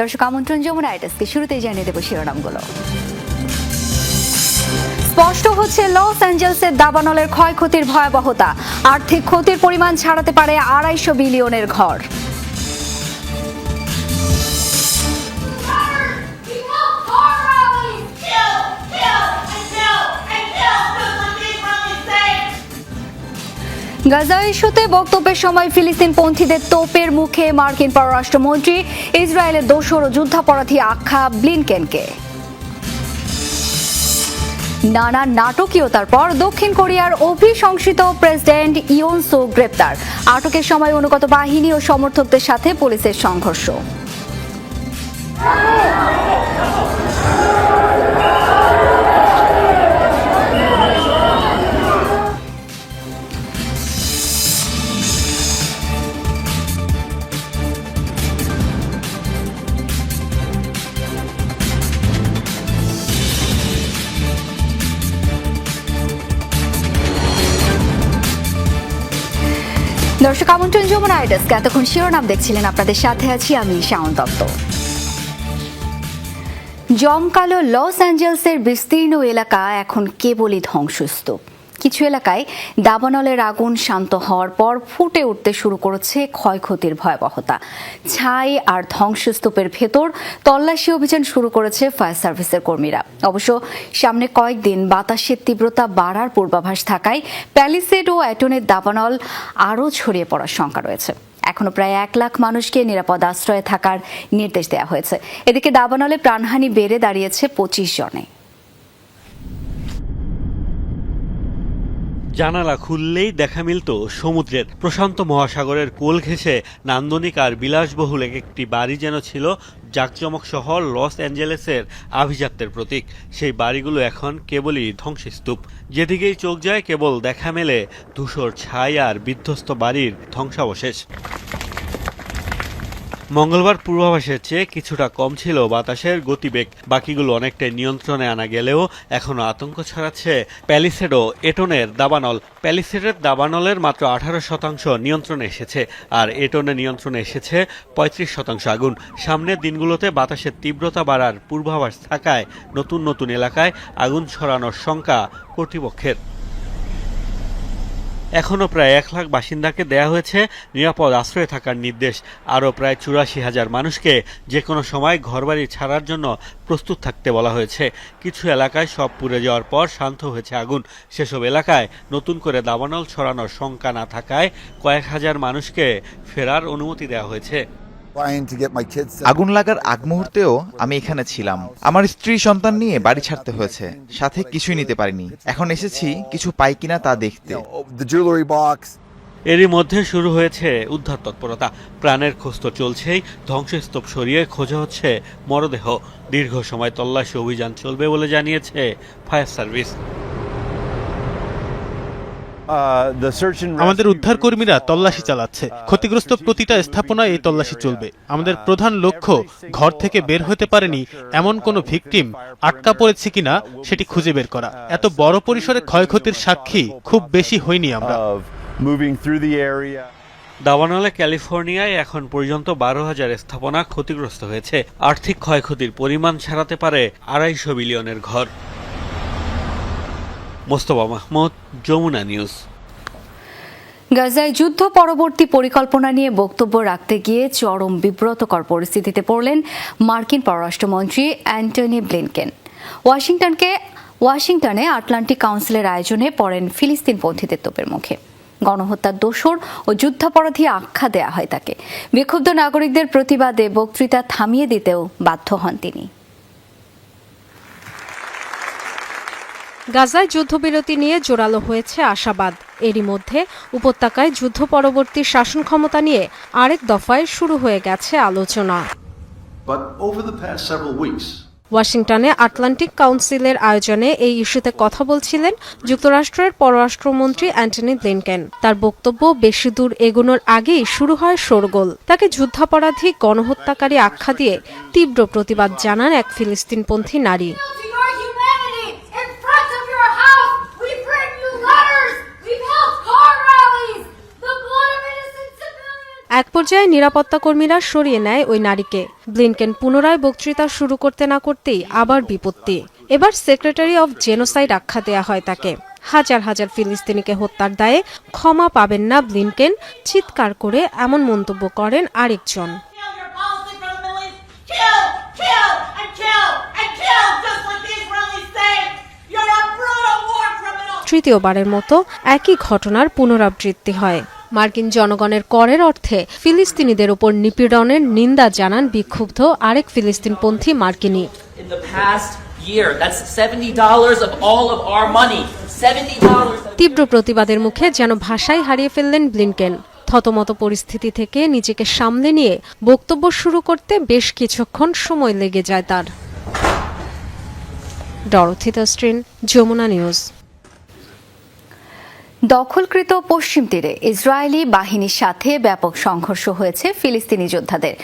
দর্শক, আমন্ত্রণ যমুনা আইটাসকে শুরুতেই জানিয়ে দেব শিরোনামগুলো। স্পষ্ট হচ্ছে, লস অ্যাঞ্জেলসের দাবানলের ক্ষয়ক্ষতির ভয়াবহতা। আর্থিক ক্ষতির পরিমাণ ছাড়াতে পারে আড়াইশো বিলিয়নের ঘর। গাজা ইস্যুতে বক্তব্যের সময় ফিলিস্তিন পন্থীদের তোপের মুখে মার্কিন পররাষ্ট্রমন্ত্রী, ইসরায়েলের দোষর ও যুদ্ধাপরাধী আখ্যা ব্লিনকেনকে। নানা নাটকীয়তার পর দক্ষিণ কোরিয়ার অভিশংসিত প্রেসিডেন্ট ইয়ন সো গ্রেপ্তার। আটকের সময় অনুগত বাহিনী ও সমর্থকদের সাথে পুলিশের সংঘর্ষ। দর্শক, আমন্ত্রণ যমুনা আইডাস। এতক্ষণ শিরোনাম দেখছিলেন আপনাদের সাথে আছি আমি শাওন দত্ত। জমকালো লস অ্যাঞ্জেলসের বিস্তীর্ণ এলাকা এখন কেবলই ধ্বংসস্তূপ। কিছু এলাকায় দাবানলের আগুন শান্ত হওয়ার পর ফুটে উঠতে শুরু করেছে ক্ষয়ক্ষতির ভয়াবহতা। ছাই আর ধ্বংসস্তূপের ভেতর তল্লাশি অভিযান শুরু করেছে ফায়ার সার্ভিসের কর্মীরা। অবশ্য সামনে কয়েকদিন বাতাসের তীব্রতা বাড়ার পূর্বাভাস থাকায় প্যালিসেড ও অ্যাটনের দাবানল আরও ছড়িয়ে পড়ার শঙ্কা রয়েছে। এখনও প্রায় এক লাখ মানুষকে নিরাপদ আশ্রয়ে থাকার নির্দেশ দেওয়া হয়েছে। এদিকে দাবানলে প্রাণহানি বেড়ে দাঁড়িয়েছে পঁচিশ জনে। জানালা খুললেই দেখা মিলত সমুদ্রের প্রশান্ত মহাসাগরের কোল ঘেঁষে নান্দনিক আর বিলাসবহুল এক একটি বাড়ি যেন ছিল জাকজমক শহর লস অ্যাঞ্জেলেসের আভিজাত্যের প্রতীক। সেই বাড়িগুলো এখন কেবলই ধ্বংসস্তূপ। যেদিকেই চোখ যায়, কেবল দেখা মেলে ধূসর ছাই আর বিধ্বস্ত বাড়ির ধ্বংসাবশেষ। মঙ্গলবার পূর্বাভাসের চেয়ে কিছুটা কম ছিল বাতাসের গতিবেগ। বাকিগুলো অনেকটাই নিয়ন্ত্রণে আনা গেলেও এখনও আতঙ্ক ছড়াচ্ছে প্যালিসেডো এটনের দাবানল। প্যালিসেডের দাবানলের মাত্র আঠারো শতাংশ নিয়ন্ত্রণে এসেছে আর এটনে নিয়ন্ত্রণে এসেছে পঁয়ত্রিশ শতাংশ আগুন। সামনের দিনগুলোতে বাতাসের তীব্রতা বাড়ার পূর্বাভাস থাকায় নতুন নতুন এলাকায় আগুন ছড়ানোর শঙ্কা কর্তৃপক্ষের। এখনও প্রায় এক লাখ বাসিন্দাকে দেয়া হয়েছে নিরাপদ আশ্রয়ে থাকার নির্দেশ। আরও প্রায় চুরাশি হাজার মানুষকে যে কোনো সময় ঘরবাড়ি ছাড়ার জন্য প্রস্তুত থাকতে বলা হয়েছে। কিছু এলাকায় সব পুড়ে যাওয়ার পর শান্ত হয়েছে আগুন। সেসব এলাকায় নতুন করে দাবানল ছড়ানোর শঙ্কা না থাকায় কয়েক হাজার মানুষকে ফেরার অনুমতি দেওয়া হয়েছে। আগুন লাগার আগ মুহূর্তেও আমি এখানে ছিলাম। আমার স্ত্রী সন্তান নিয়ে বাড়ি ছাড়তে হয়েছে। সাথে কিছুই নিতে পারিনি। এখন এসেছি কিছু পাই কিনা তা দেখতে. এরই মধ্যে শুরু হয়েছে উদ্ধার তৎপরতা। প্রাণের খোঁজ তো চলছেই। ধ্বংসস্তূপ সরিয়ে খোঁজা হচ্ছে মরদেহ। দীর্ঘ সময় তল্লাশি অভিযান চলবে বলে জানিয়েছে ফায়ার সার্ভিস। আমাদের উদ্ধার কর্মীরা তল্লাশি চালাচ্ছে। ক্ষতিগ্রস্ত প্রতিটা স্থাপনায় এই তল্লাশি চলবে। আমাদের প্রধান লক্ষ্য ঘর থেকে বের হতে পারেনি এমন কোনো ভিকটিম আটকা পড়েছে কিনা সেটি খুঁজে বের করা। এত বড় পরিসরে ক্ষয়ক্ষতির সাক্ষী খুব বেশি হইনি আমরা. দাবানলে ক্যালিফোর্নিয়ায় এখন পর্যন্ত বারো হাজার স্থাপনা ক্ষতিগ্রস্ত হয়েছে। আর্থিক ক্ষয়ক্ষতির পরিমাণ ছাড়াতে পারে আড়াইশো বিলিয়নের ঘর। মোস্তফা মাহমুদ, যমুনা নিউজ। গাজায় যুদ্ধ পরবর্তী পরিকল্পনা নিয়ে বক্তব্য রাখতে গিয়ে চরম বিব্রতকর পরিস্থিতিতে পড়লেন মার্কিন পররাষ্ট্রমন্ত্রী অ্যান্টনি ব্লিনকেন। ওয়াশিংটনকে, ওয়াশিংটনে আটলান্টিক কাউন্সিলের আয়োজনে পড়েন ফিলিস্তিন পন্থীদের তোপের মুখে। গণহত্যার দোষর ও যুদ্ধাপরাধী আখ্যা দেয়া হয় তাকে। বিক্ষুব্ধ নাগরিকদের প্রতিবাদে বক্তৃতা থামিয়ে দিতেও বাধ্য হন তিনি। গাজায় যুদ্ধবিরতি নিয়ে জোরালো হয়েছে আশাবাদ। এরই মধ্যে উপত্যকায় যুদ্ধ পরবর্তী শাসন ক্ষমতা নিয়ে আরেক দফায় শুরু হয়ে গেছে আলোচনা। ওয়াশিংটনে আটলান্টিক কাউন্সিলের আয়োজনে এই ইস্যুতে কথা বলছিলেন যুক্তরাষ্ট্রের পররাষ্ট্রমন্ত্রী অ্যান্টনি ব্লিনকেন। তার বক্তব্য বেশি দূর এগোনোর আগেই শুরু হয় শোরগোল। তাকে যুদ্ধাপরাধী গণহত্যাকারী আখ্যা দিয়ে তীব্র প্রতিবাদ জানান এক ফিলিস্তিনপন্থী নারী। এক পর্যায়ে নিরাপত্তা কর্মীরা সরিয়ে নেয় ওই নারীকে। ব্লিনকেন পুনরায় বক্তৃতা শুরু করতে না করতেই আবার বিপত্তি। এবার সেক্রেটারি অফ জেনোসাইড আখ্যা দেয়া হয় তাকে। হাজার হাজার ফিলিস্তিনিকে হত্যার দায়ে ক্ষমা পাবেন না ব্লিনকেন, চিৎকার করে এমন মন্তব্য করেন আরেকজন. তৃতীয়বারের মতো একই ঘটনার পুনরাবৃত্তি হয়। মার্কিন জনগণের করের অর্থে ফিলিস্তিনিদের উপর নিপীড়নের নিন্দা জানান বিক্ষুব্ধ আরেক ফিলিস্তিনপন্থী মার্কিনী in the past year. That's $70 of all of our money. $70. তীব্র প্রতিবাদের মুখে যেন ভাষাই হারিয়ে ফেললেন ব্লিনকেন থতমত পরিস্থিতি থেকে নিজেকে সামলে নিয়ে বক্তব্য শুরু করতে বেশ কিছুক্ষণ সময় লেগে যায় তার ডরথি স্ট্রিন যমুনা নিউজ দখলকৃত পশ্চিম তীরে ইসরায়েলি বাহিনীর সাথে ব্যাপক সংঘর্ষ হয়েছে ফিলিস্তিনি যোদ্ধাদের।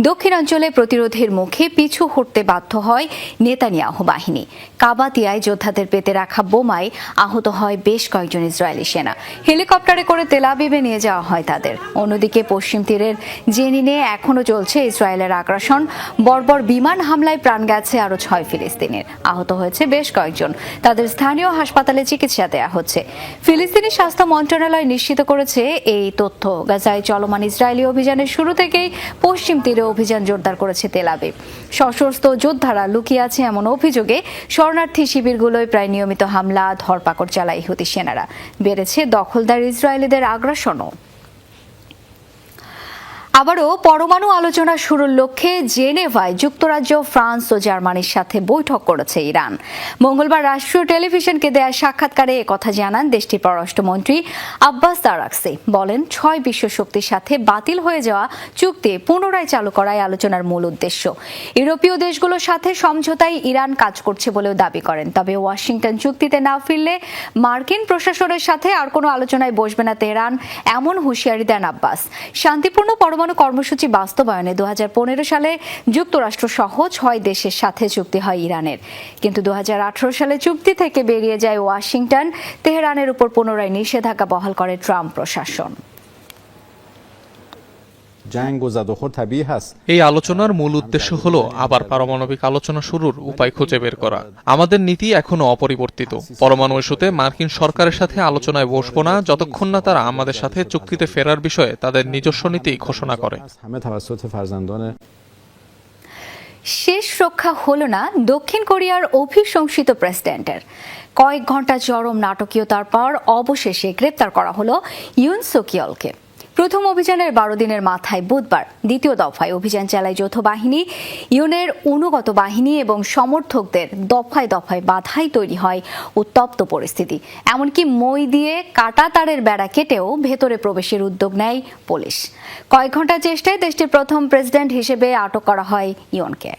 দক্ষিণাঞ্চলে প্রতিরোধের মুখে পিছু হটতে বাধ্য হয় নেতানিয়াহু বাহিনী। কাবাতিয়ায় যোদ্ধাদের পেতে রাখা বোমায় আহত হয় বেশ কয়েকজন ইসরায়েলি সেনা। হেলিকপ্টারে করে তেলাবিবে নিয়ে যাওয়া হয় তাদের। অন্যদিকে পশ্চিম তীরের জেনিনে এখনও চলছে ইসরায়েলের আগ্রাসন। বর্বর বিমান হামলায় প্রাণ গেছে আরও ছয় ফিলিস্তিনের। আহত হয়েছে বেশ কয়েকজন। তাদের স্থানীয় হাসপাতালে চিকিৎসা দেওয়া হচ্ছে। ফিলিস্তিনি স্বাস্থ্য মন্ত্রণালয় নিশ্চিত করেছে এই তথ্য। গাজায় চলমান ইসরায়েলি অভিযানের শুরু থেকেই পশ্চিম তীরে অভিযান জোরদার করেছে তেলাবে সশস্ত্র যোদ্ধারা লুকিয়ে আছে এমন অভিযোগে শরণার্থী শিবিরগুলোয় প্রায় নিয়মিত হামলা, ধরপাকড় চালায় ইহুতি সেনারা। বেড়েছে দখলদার ইসরায়েলিদের আগ্রাসনও। আবারও পরমাণু আলোচনা শুরুর লক্ষ্যে জেনেভায় যুক্তরাজ্য, ফ্রান্স ও জার্মানির সাথে বৈঠক করেছে ইরান। মঙ্গলবার রাষ্ট্রীয় টেলিভিশনকে দেয়া সাক্ষাৎকারে কথা জানান দেশটির পররাষ্ট্রমন্ত্রী আব্বাস তারাকসি। বলেন, ছয় বিশ্ব শক্তির সাথে বাতিল হয়ে যাওয়া চুক্তি পুনরায় চালু করাই আলোচনার মূল উদ্দেশ্য। ইউরোপীয় দেশগুলোর সাথে সমঝোতায় ইরান কাজ করছে বলেও দাবি করেন। তবে ওয়াশিংটন চুক্তিতে না ফিরলে মার্কিন প্রশাসনের সাথে আর কোনো আলোচনায় বসবে না তেহরান, এমন হুঁশিয়ারি দেন আব্বাস। শান্তিপূর্ণ পরমাণু কর্মসূচি বাস্তবায়নে দু হাজার পনেরো সালে যুক্তরাষ্ট্র সহ ছয় দেশের সাথে চুক্তি হয় ইরানের। কিন্তু দু হাজার আঠারো সালে চুক্তি থেকে বেরিয়ে যায় ওয়াশিংটন, তেহরানের উপর পুনরায় নিষেধাজ্ঞা বহাল করে ট্রাম্প প্রশাসন। جنگ و زد و خورد طبیعی هست এই আলোচনার মূল উদ্দেশ্য হল আবার পারমাণবিক আলোচনা শুরুর উপায় খুঁজে বের করা আমাদের নীতি এখনো অপরিবর্তিত পরমাণু ইস্যুতে মার্কিন সরকারের সাথে আলোচনায় বসবো না যতক্ষণ না তারা আমাদের সাথে চুক্তিতে ফেরার বিষয়ে তাদের নিজস্ব নীতি ঘোষণা করে همه توسط فرزندان শেষ রক্ষা হলো না দক্ষিণ কোরিয়ার অভিশংসিত প্রেসিডেন্টের কয়েক ঘন্টা চরম নাটকীয়তার পর অবশেষে গ্রেপ্তার করা হলো ইউন সোকিয়লকে প্রথম অভিযানের বারো দিনের মাথায় বুধবার দ্বিতীয় দফায় অভিযান চালায় যৌথ বাহিনী। ইউনের অনুগত বাহিনী এবং সমর্থকদের দফায় দফায় বাধাই তৈরি হয় উত্তপ্ত পরিস্থিতি। এমনকি মই দিয়ে কাটা তারের বেড়া কেটেও ভেতরে প্রবেশের উদ্যোগ নেয় পুলিশ। কয়েক ঘণ্টা চেষ্টায় দেশটির প্রথম প্রেসিডেন্ট হিসেবে আটক করা হয় ইয়নকে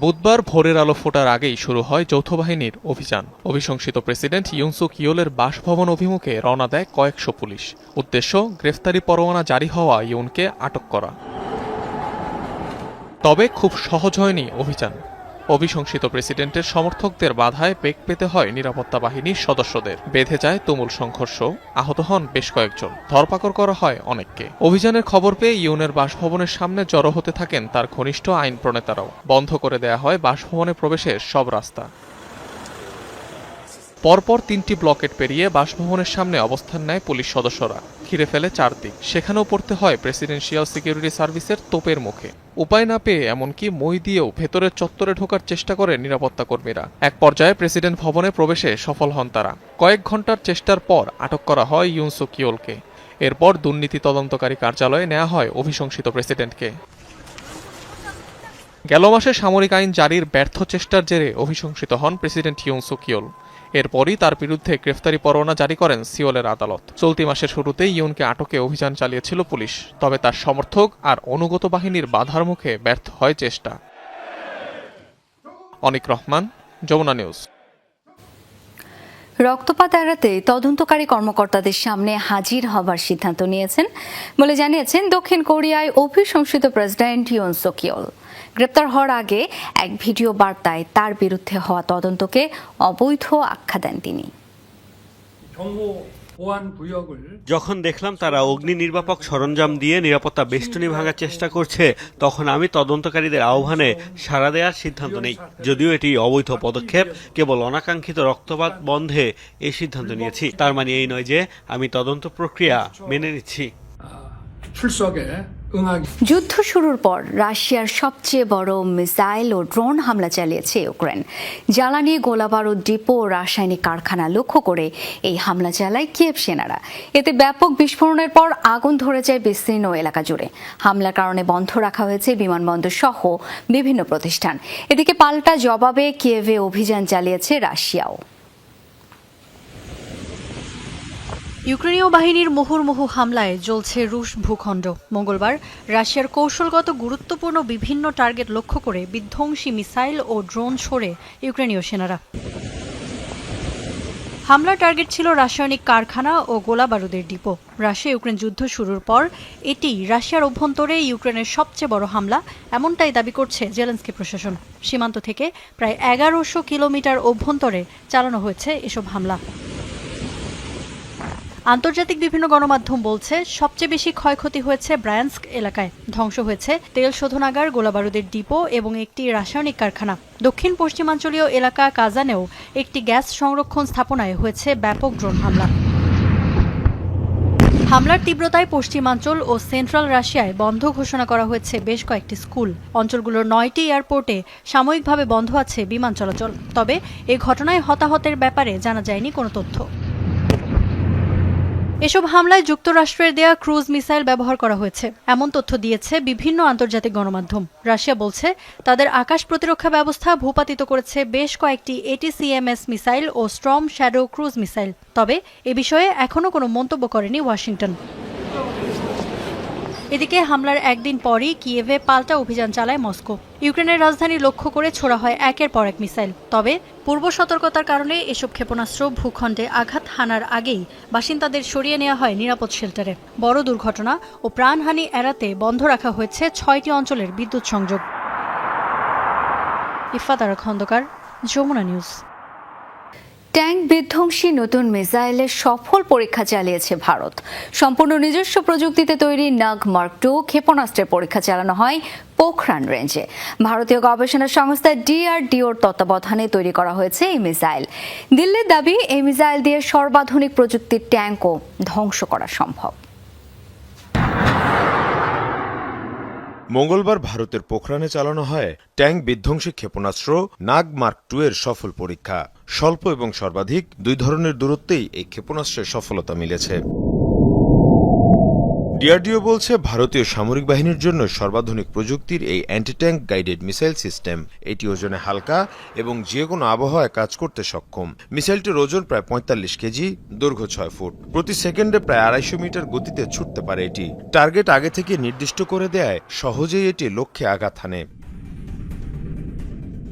বুধবার ভোরের আলো ফোটার আগেই শুরু হয় যৌথ বাহিনীর অভিযান। অভিশংসিত প্রেসিডেন্ট ইউনসুক ইয়োলের বাসভবন অভিমুখে রওনা দেয় কয়েকশো পুলিশ। উদ্দেশ্য, গ্রেফতারি পরোয়ানা জারি হওয়া ইউনকে আটক করা। তবে খুব সহজ হয়নি অভিযান। অভিশংসিত প্রেসিডেন্টের সমর্থকদের বাধায় বেগ পেতে হয় নিরাপত্তা বাহিনীর সদস্যদের। বেঁধে যায় তুমুল সংঘর্ষ। আহত হন বেশ কয়েকজন। ধরপাকড় করা হয় অনেককে। অভিযানের খবর পেয়ে ইউনের বাসভবনের সামনে জড়ো হতে থাকেন তার ঘনিষ্ঠ আইন প্রণেতারাও। বন্ধ করে দেয়া হয় বাসভবনে প্রবেশের সব রাস্তা। পরপর তিনটি ব্লকেট পেরিয়ে বাসভবনের সামনে অবস্থান নেয় পুলিশ সদস্যরা। ঘিরে ফেলে চারদিক। সেখানেও পড়তে হয় প্রেসিডেন্সিয়াল সিকিউরিটি সার্ভিসের তোপের মুখে। উপায় না পেয়ে এমনকি মই দিয়েও ভেতরের চত্বরে ঢোকার চেষ্টা করে নিরাপত্তা কর্মীরা। এক পর্যায়ে প্রেসিডেন্ট ভবনে প্রবেশে সফল হন তারা। কয়েক ঘণ্টার চেষ্টার পর আটক করা হয় ইউনসো কিওলকে এরপর দুর্নীতি তদন্তকারী কার্যালয়ে নেওয়া হয় অভিশংসিত প্রেসিডেন্টকে গেল মাসে সামরিক আইন জারির ব্যর্থ চেষ্টার জেরে অভিশংসিত হন প্রেসিডেন্ট ইউন সুকিওল এরপরই তার বিরুদ্ধে গ্রেফতারি পরোয়ানা জারি করেন সিওলের আদালত। চলতি মাসের শুরুতেই ইউনকে আটকে অভিযান চালিয়েছিল পুলিশ, তবে তার সমর্থক আর অনুগত বাহিনীর বাধার মুখে ব্যর্থ হয় চেষ্টা। অনিক রহমান, যমুনা নিউজ। রক্তপাত এড়াতে তদন্তকারী কর্মকর্তাদের সামনে হাজির হবার সিদ্ধান্ত নিয়েছেন বলে জানিয়েছেন দক্ষিণ কোরিয়ায় অভিশংসিত প্রেসিডেন্ট ইউন সোকিওল গ্রেপ্তার হওয়ার আগে এক ভিডিও বার্তায় তার বিরুদ্ধে হওয়া তদন্তকে অবৈধ আখ্যা দেন তিনি। যখন দেখলাম তারা অগ্নি নির্বাপক সরঞ্জাম দিয়ে নিরাপত্তা বেষ্টনী ভাঙার চেষ্টা করছে, তখন আমি তদন্তকারীদের আহ্বানে সাড়া দেওয়ার সিদ্ধান্ত নেই। যদিও এটি অবৈধ পদক্ষেপ, কেবল অনাকাঙ্ক্ষিত রক্তপাত বন্ধে এই সিদ্ধান্ত নিয়েছি। তার মানে এই নয় যে আমি তদন্ত প্রক্রিয়া মেনে নিচ্ছি। যুদ্ধ শুরুর পর রাশিয়ার সবচেয়ে বড় মিসাইল ও ড্রোন হামলা চালিয়েছে ইউক্রেন। জ্বালানি, গোলাবারুদ, ডিপো রাসায়নিক কারখানা লক্ষ্য করে এই হামলা চালায় কিয়েভ সেনারা। এতে ব্যাপক বিস্ফোরণের পর আগুন ধরে যায় বিস্তীর্ণ এলাকা জুড়ে। হামলার কারণে বন্ধ রাখা হয়েছে বিমানবন্দর সহ বিভিন্ন প্রতিষ্ঠান। এদিকে পাল্টা জবাবে কিয়েভে অভিযান চালিয়েছে রাশিয়াও। ইউক্রেনীয় বাহিনীর মুহুর্মুহু হামলায় জ্বলছে রুশ ভূখণ্ড। মঙ্গলবার রাশিয়ার কৌশলগত গুরুত্বপূর্ণ বিভিন্ন টার্গেট লক্ষ্য করে বিধ্বংসী মিসাইল ও ড্রোন ছোড়ে ইউক্রেনীয় সেনারা। হামলার টার্গেট ছিল রাসায়নিক কারখানা ও গোলাবারুদের ডিপো। রাশিয়া ইউক্রেন যুদ্ধ শুরুর পর এটি রাশিয়ার অভ্যন্তরে ইউক্রেনের সবচেয়ে বড় হামলা, এমনটাই দাবি করছে জেলেন্সকি প্রশাসন। সীমান্ত থেকে প্রায় এগারোশো কিলোমিটার অভ্যন্তরে চালানো হয়েছে এসব হামলা। আন্তর্জাতিক বিভিন্ন গণমাধ্যম বলছে, সবচেয়ে বেশি ক্ষয়ক্ষতি হয়েছে ব্রায়ান্স্ক এলাকায়। ধ্বংস হয়েছে তেল শোধনাগার, গোলাবারুদের ডিপো এবং একটি রাসায়নিক কারখানা। দক্ষিণ পশ্চিমাঞ্চলীয় এলাকা কাজানেও একটি গ্যাস সংরক্ষণ স্থাপনায় হয়েছে ব্যাপক ড্রোন হামলা। হামলার তীব্রতায় পশ্চিমাঞ্চল ও সেন্ট্রাল রাশিয়ায় বন্ধ ঘোষণা করা হয়েছে বেশ কয়েকটি স্কুল। অঞ্চলগুলোর নয়টি এয়ারপোর্টে সাময়িকভাবে বন্ধ আছে বিমান চলাচল। তবে এ ঘটনায় হতাহতের ব্যাপারে জানা যায়নি কোনো তথ্য। এসব হামলায় যুক্তরাষ্ট্রের দেয়া ক্রুজ মিসাইল ব্যবহার করা হয়েছে। এমন তথ্য দিয়েছে বিভিন্ন আন্তর্জাতিক গণমাধ্যম। রাশিয়া বলছে, তাদের আকাশ প্রতিরক্ষা ব্যবস্থা ভূপাতিত করেছে বেশ কয়েকটি এটিসিএমএস মিসাইল ও স্ট্রম শ্যাডো ক্রুজ মিসাইল। তবে এ বিষয়ে এখনও কোনো মন্তব্য করেনি ওয়াশিংটন। এদিকে হামলার একদিন পরই কিয়েভে পাল্টা অভিযান চালায় মস্কো। ইউক্রেনের রাজধানী লক্ষ্য করে ছোড়া হয় একের পর এক মিসাইল। তবে পূর্ব সতর্কতার কারণে এসব ক্ষেপণাস্ত্র ভূখণ্ডে আঘাত হানার আগেই বাসিন্দাদের সরিয়ে নেওয়া হয় নিরাপদ শেল্টারে। বড় দুর্ঘটনা ও প্রাণহানি এড়াতে বন্ধ রাখা হয়েছে ছয়টি অঞ্চলের বিদ্যুৎ সংযোগ। ইফাতারা খন্দকার, যমুনা নিউজ। ট্যাঙ্ক বিধ্বংসী নতুন মিসাইলের সফল পরীক্ষা চালিয়েছে ভারত। সম্পূর্ণ নিজস্ব প্রযুক্তিতে তৈরি নাগ মার্ক টু ক্ষেপণাস্ত্রের পরীক্ষা চালানো হয় পোখরান রেঞ্জে। ভারতীয় গবেষণা সংস্থা ডিআরডিওর তত্ত্বাবধানে তৈরি করা হয়েছে এই মিসাইল। দিল্লির দাবি, এই মিসাইল দিয়ে সর্বাধুনিক প্রযুক্তির ট্যাঙ্কও ধ্বংস করা সম্ভব। মঙ্গলবার ভারতের পোখরানে চালানো হয় ট্যাঙ্ক বিধ্বংসী ক্ষেপণাস্ত্র নাগ মার্ক টু এর সফল পরীক্ষা। স্বল্প এবং সর্বাধিক দুই ধরনের দূরত্বেই এই ক্ষেপণাস্ত্রের সফলতা মিলেছে। ডিআরডিও বলছে, ভারতীয় সামরিক বাহিনীর জন্য সর্বাধুনিক প্রযুক্তির এই anti tank guided missile system এটি ওজনে হালকা এবং যে কোনো আবহাওয়ায় কাজ করতে সক্ষম। মিসাইলটির ওজন প্রায় পঁয়তাল্লিশ কেজি, দৈর্ঘ্য ছয় ফুট। প্রতি সেকেন্ডে প্রায় আড়াইশো মিটার গতিতে ছুটতে পারে এটি। টার্গেট আগে থেকে নির্দিষ্ট করে দেয়, সহজেই এটি লক্ষ্যে আঘাত হানে।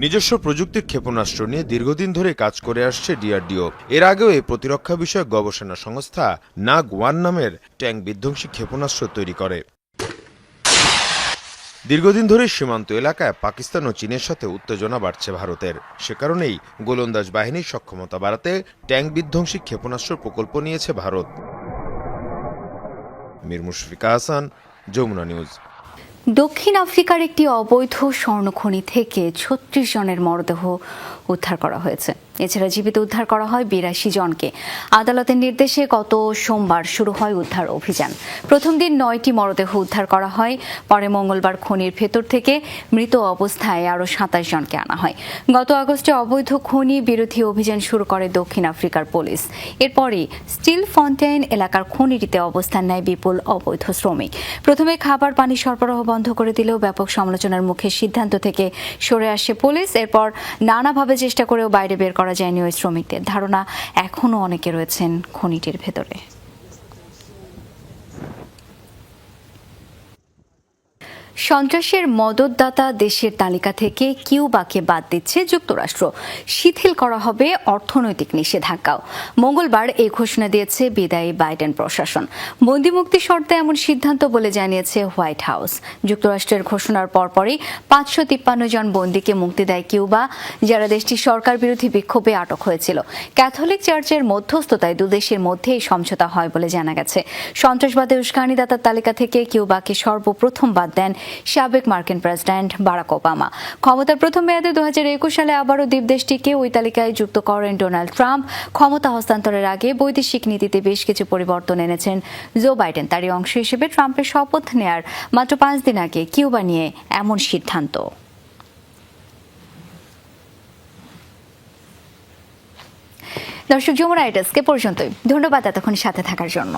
নিজস্ব প্রযুক্তির ক্ষেপণাস্ত্র নিয়ে দীর্ঘদিন ধরে কাজ করে আসছে ডিআরডিও। এর আগেও এই প্রতিরক্ষা বিষয়ক গবেষণা সংস্থা নাগ ওয়ান নামের ট্যাঙ্ক বিধ্বংসী ক্ষেপণাস্ত্র তৈরি করে। দীর্ঘদিন ধরে সীমান্ত এলাকায় পাকিস্তান ও চীনের সাথে উত্তেজনা বাড়ছে ভারতের। সে কারণেই গোলন্দাজ বাহিনীর সক্ষমতা বাড়াতে ট্যাঙ্ক বিধ্বংসী ক্ষেপণাস্ত্র প্রকল্প নিয়েছে ভারত। মীর মুশফিকা হাসান যমুনা নিউজ। দক্ষিণ আফ্রিকার একটি অবৈধ স্বর্ণখনি থেকে ছত্রিশ জনের মরদেহ উদ্ধার করা হয়েছে। এছাড়া জীবিত উদ্ধার করা হয় বিরাশি জনকে। আদালতের নির্দেশে গত সোমবার শুরু হয় উদ্ধার অভিযান। প্রথম দিন নয়টি মরদেহ উদ্ধার করা হয়। পরে মঙ্গলবার খনির ভেতর থেকে মৃত অবস্থায় আরও সাতাশ জনকে আনা হয়। গত আগস্টে অবৈধ খনি বিরোধী অভিযান শুরু করে দক্ষিণ আফ্রিকার পুলিশ। এরপরই স্টিল ফন্টেইন এলাকার খনিটিতে অবস্থান নেয় বিপুল অবৈধ শ্রমিক। প্রথমে খাবার পানি সরবরাহ বন্ধ করে দিলেও ব্যাপক সমালোচনার মুখে সিদ্ধান্ত থেকে সরে আসে পুলিশ। এরপর নানাভাবে চেষ্টা করেও বাইরে বের করা যায়নি ওই শ্রমিকদের। ধারণা এখনও অনেকে রয়েছেন খনিটির ভেতরে। সন্ত্রাসের মদতদাতা দেশের তালিকা থেকে কিউবাকে বাদ দিচ্ছে যুক্তরাষ্ট্র। শিথিল করা হবে অর্থনৈতিক নিষেধাজ্ঞাও। মঙ্গলবার এই ঘোষণা দিয়েছে বিদায়ী বাইডেন প্রশাসন। বন্দিমুক্তি শর্তে এমন সিদ্ধান্ত বলে জানিয়েছে হোয়াইট হাউস। যুক্তরাষ্ট্রের ঘোষণার পরপরই পাঁচশো তিপ্পান্ন জন বন্দীকে মুক্তি দেয় কিউবা, যারা দেশটির সরকার বিরোধী বিক্ষোভে আটক হয়েছিল। ক্যাথলিক চার্চের মধ্যস্থতায় দুদেশের মধ্যে এই সমঝোতা হয় বলে জানা গেছে। সন্ত্রাসবাদের উস্কানিদাতার তালিকা থেকে কিউবাকে সর্বপ্রথম বাদ দেন সাবেক মার্কিন প্রেসিডেন্ট বারাক ওবামা। ক্ষমতার প্রথম মেয়াদে দু সালে আবারও দ্বীপ দেশটিকে ওই তালিকায় যুক্ত করেন ডোনাল্ড ট্রাম্প। ক্ষমতা হস্তান্তরের আগে বৈদেশিক নীতিতে বেশ কিছু পরিবর্তন এনেছেন জো বাইডেন। তারই অংশ হিসেবে ট্রাম্পের শপথ নেয়ার মাত্র পাঁচ দিন আগে কিউবা নিয়ে এমন সিদ্ধান্ত। দর্শক যমুনা রাইটার্সকে পর্যন্তই। ধন্যবাদ এতক্ষণ সাথে থাকার জন্য।